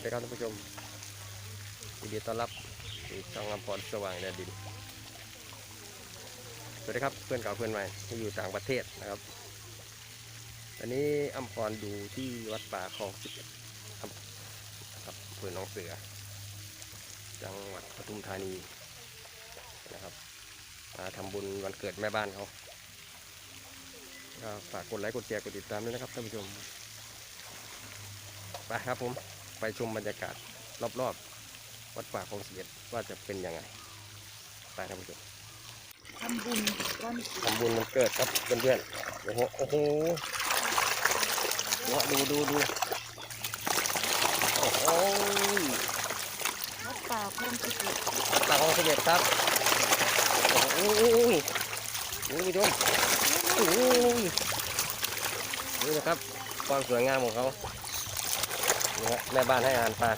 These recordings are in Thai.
วัสดีครับท่านผู้ชมยินดีต้อนรับสู่ช่องอำพรสว่างแดนดิน สวัสดีครับเพื่อนเก่าเพื่อนใหม่ที่อยู่ต่างประเทศนะครับตอนนี้อำพรอยู่ที่วัดป่าคลองสิบเอ็ดครับนะครับอำเพื่อนน้องเสือ จังหวัดปทุมธานีนะครับ มาทำบุญวันเกิดแม่บ้านเขาฝากกดไลค์กดแชร์กดติดตามด้วยนะครับท่านผู้ชมไปครับผม ไปชมบรรยากาศรอบๆ วัดป่าคลองเสียดว่าจะเป็นยังไง ไปท่านผู้ชมทำบุญก้อนทำบุญมันเกิดครับเพื่อนๆโอ้โหโอ้โหดูดูดูดูโอ้โหวัดป่าพงศิริวัดป่าคลองเสียดครับโอ้โหนี่ผู้ชมโอ้โหนี่นะครับความสวยงามของเขา นี่ฮะแม่บ้านให้อาหารปลา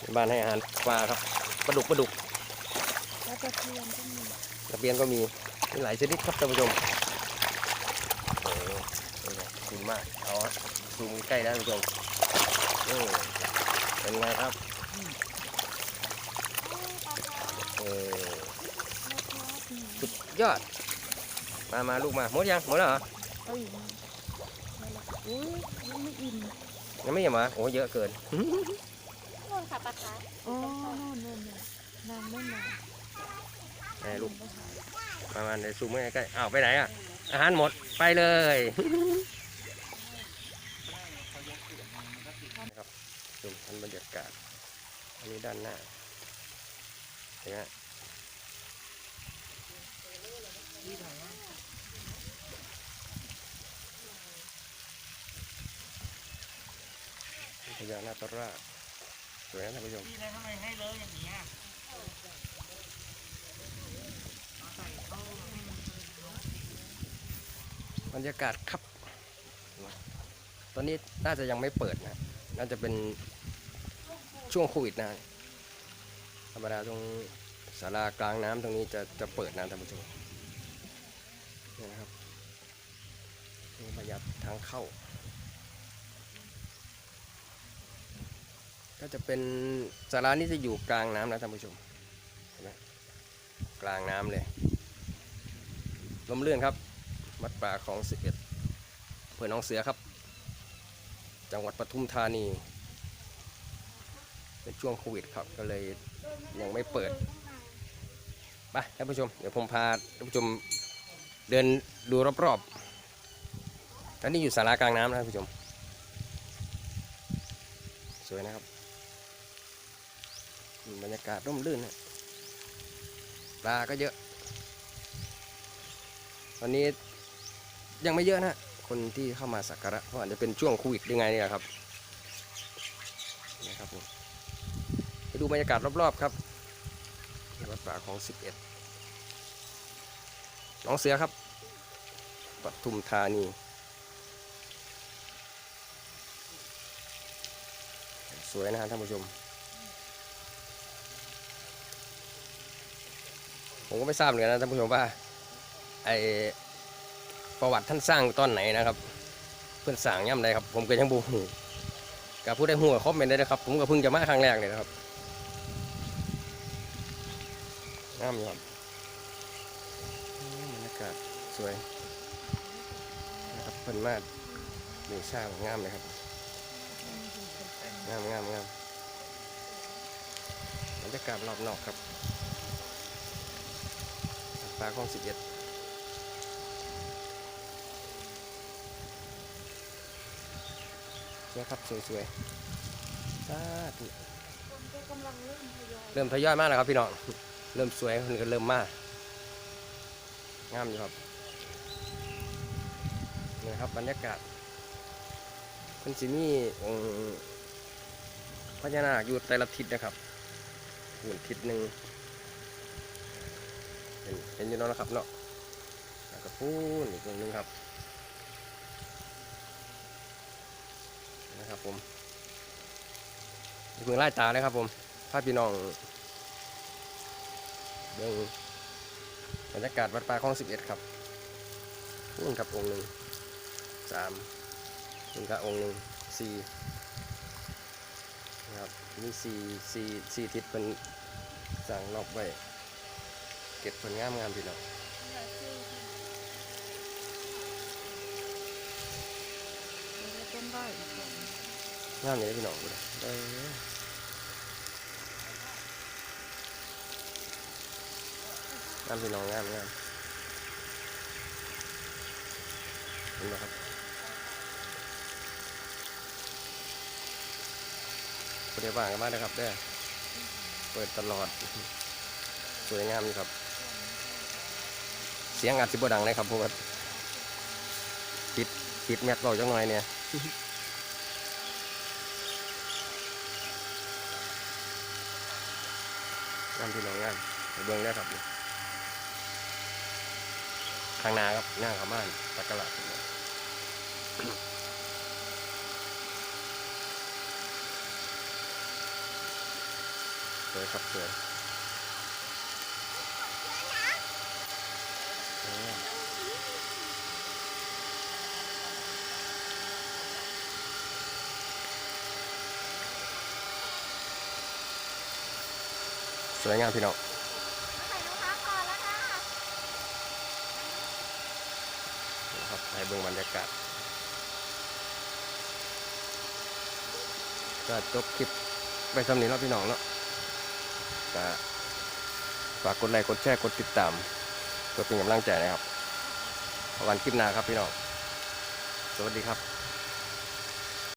แม่บ้านให้อาหารปลาครับปลาดุกปลาดุกแล้วตะเพียนก็มีตะเพียนก็มีมีหลายชนิดครับท่านผู้ชมโอ้โหนี่ไงคุณมากเอาซูมใกล้แล้วท่านผู้ชมเป็นไงครับเออสุดยอดมามาลูกมาหมดยังหมดแล้วเหรอ อาอีกไหมไม่ละอุ้ยยังไม่อิ่มยังไม่เห็นเหรอโอ้เยอะเกินนู่นค่ะปลาคะอ๋อโน่นโน่นโน่นนางไม่มาไหนลูกไปหามามาในซูมใกล้ๆอ้าวไปไหนอะ อาหารหมดไปเลยนะครับชมทันบรรยากาศ อันนี้ด้านหน้าเห็นไหม ญานาคราชสวยนะท่านผู้ชมพี่แล้วทำไมให้เลอะอย่างนี้อะเอาใส่เข้าให้มันบรรยากาศครับ ตอนนี้น่าจะยังไม่เปิดนะ น่าจะเป็นช่วงโควิดนะ ธรรมดาตรงศาลากลางน้ำตรงนี้จะจะเปิดนะท่านผู้ชมนี่นะครับนี่บรรยากาศทางเข้า ก็จะเป็นศาลานี้จะอยู่กลางน้ำนะท่านผู้ชมเห็นไหมกลางน้ำเลยลมเลื่อนครับวัดป่าของสิบเอ็ดอำเภอหนองเสือครับ จังหวัดปทุมธานีเป็นช่วงโควิดครับก็เลยยังไม่เปิดไปท่านผู้ชม เดี๋ยวผมพาท่านผู้ชมเดินดูรอบๆตอนนี้อยู่สารากลางน้ำนะท่านผู้ชม สวยนะครับ บรรยากาศร่มรื่นนะปลาก็เยอะตอนนี้ยังไม่เยอะนะ คนที่เข้ามาสักการะเพราะอาจจะเป็นช่วงโควิดยังไงเนี่ยครับนะครับผมไปดูบรรยากาศรอบๆครับวัดป่าของ 11น้องเสือครับปทุมธานีสวยนะฮะท่านผู้ชม ผมก็ไม่ทราบเหมือนกันนะท่านผู้ชมว่าไอประวัติท่านสร้างตอนไหนนะครับ เพื่อนสร้างย่ำใดครับ ผมก็ยังบูฮูกับผู้ได้หัวครบเป็นได้นะครับ ผมก็เพิ่งจะมาครั้งแรกเลยนะครับงามอยู่ครับอืมบรรยากาศสวยนะครับเพิ่นมาดีสร้างงามเลยครับงามงามงามบรรยากาศรอบนอกครับ ปลาคลองสิบเอ็ดสวยครับสวยสวยๆสาธุคนก็กำลังเริ่มทยอยเริ่มทยอยมากแล้วครับพี่น้อง เริ่มสวยคนก็เริ่มมาก งามอยู่ครับนี่ครับบรรยากาศเป็นสิมีองค์พญานาคอยู่แต่ละทิศนะครับหุ่นทิศหนึ่ง เห็นเห็นอยู่เนาะนะครับเนาะแล้วก็พูนอีกตรงหนึงครับนะครับผมเมืองไล่ตาเลยครับผมพาพี่น้องเบื้องบรรยากาศวัดป่าคลองสิบเอ็ดครับนู่นครับองค์หนึ่งสามนี่ก็องค์หนึ่งสี่นะครับมีสี่สี่สี่ทิศเป็นสั่งรอบไว้ เก็บผลงามงามพี่น้องแล้วต้นได้อีกสองงามอย่างนี้พี่น้องดูนะเอองามพี่น้องงามงามเห็นไหมครับประเดี๋ยวว่างกันมากนะครับเด้อเปิดตลอด สวยงามอยู่ครับเสียงอาจสิบดังเลยครับเพราะว่าปิดปิดแม็กเราจังหน่อยเนี่ยงามพี่น้องงามไปเบิ่งได้ครับนี่ข้างหน้าครับย่างเขาบ้านตะกะละครับสวยครับสวยโอ้ สวยงามพี่น้องใส่รองเท้าก่อนะครับให้เบิ่งบรรยากาศ ก็จบคลิปไปสำนีเนาะพี่น้องเนาะก็ฝากกดไลค์กดแชร์กดติดตามเพื่อเป็นกำลังใจนะครับพบกันคลิปหน้าครับพี่น้อง สวัสดีครับ